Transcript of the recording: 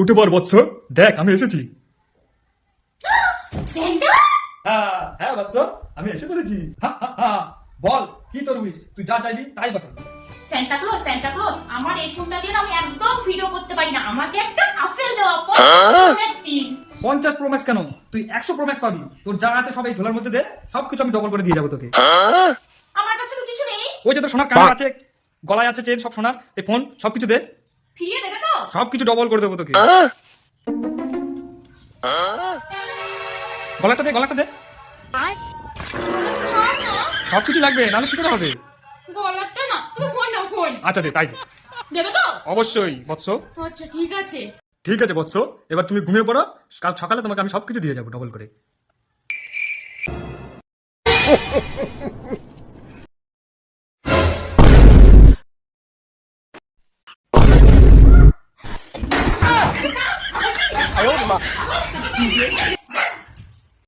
উঠে পর বৎস দেখ আমি এসেছি। হ্যাঁ হ্যাঁ বৎস আমি এসে পড়েছি। বল কি তোর উইশ তুই যা চাইবি তাই বাটা সেন্টা ক্লজ সেন্টা ক্লজ আমার এই ফোনটা দিয়ে আমি একদম ভিডিও করতে পারি না। আমাকে একটা আপেল দেওয়া পঞ্চাশ দিন পঞ্চাশ প্রো ম্যাক্স কেন? তুই একশো প্রো ম্যাক্স পাবি। তোর যা আছে সব এই ঝোলার মধ্যে দে সবকিছু আমি ডবল করে দিয়ে যাব তোকে। আমার কাছে তো কিছু নেই। ওই যে তোর সোনার কান আছে গলায় আছে চেন সব সোনার। এই ফোন সবকিছু দে। ফিরিয়ে দেবে তো? সবকিছু ডবল করে দেবো তোকে। গলাটা দে গলাটা দে। সবকিছু লাগবে নাহলে কি করে হবে? গলাটা না তুমি ফোন না ফোন। আচ্ছা দে তাই। দে। দেবে তো? অবশ্যই বৎস। আচ্ছা ঠিক আছে। ঠিক আছে বৎস। এবার তুমি ঘুমিয়ে পড়ো। কাল সকালে তোমাকে আমি সবকিছু দিয়ে যাব ডবল করে। 你妈！你别。